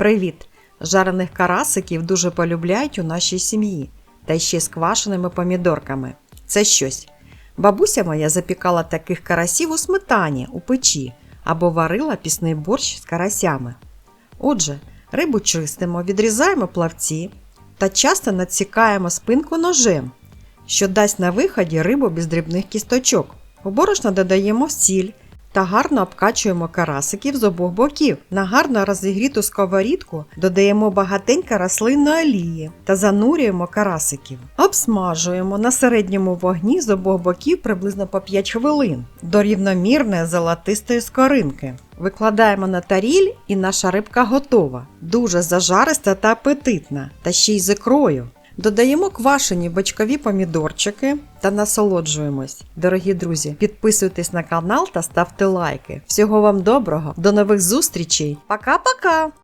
Привіт! Жарених карасиків дуже полюбляють у нашій сім'ї, та ще з квашеними помідорками. Це щось. Бабуся моя запікала таких карасів у сметані у печі або варила пісний борщ з карасями. Отже, рибу чистимо, відрізаємо плавці та часто надсікаємо спинку ножем, що дасть на виході рибу без дрібних кісточок. У борошно додаємо сіль та гарно обкачуємо карасиків з обох боків. На гарно розігріту сковорідку додаємо багатенько рослинної олії та занурюємо карасиків. Обсмажуємо на середньому вогні з обох боків приблизно по 5 хвилин до рівномірної золотистої скоринки. Викладаємо на таріль і наша рибка готова. Дуже зажариста та апетитна, та ще й з ікрою. Додаємо квашені бочкові помідорчики та насолоджуємось. Дорогі друзі, підписуйтесь на канал та ставте лайки. Всього вам доброго, до нових зустрічей. Пока-пока!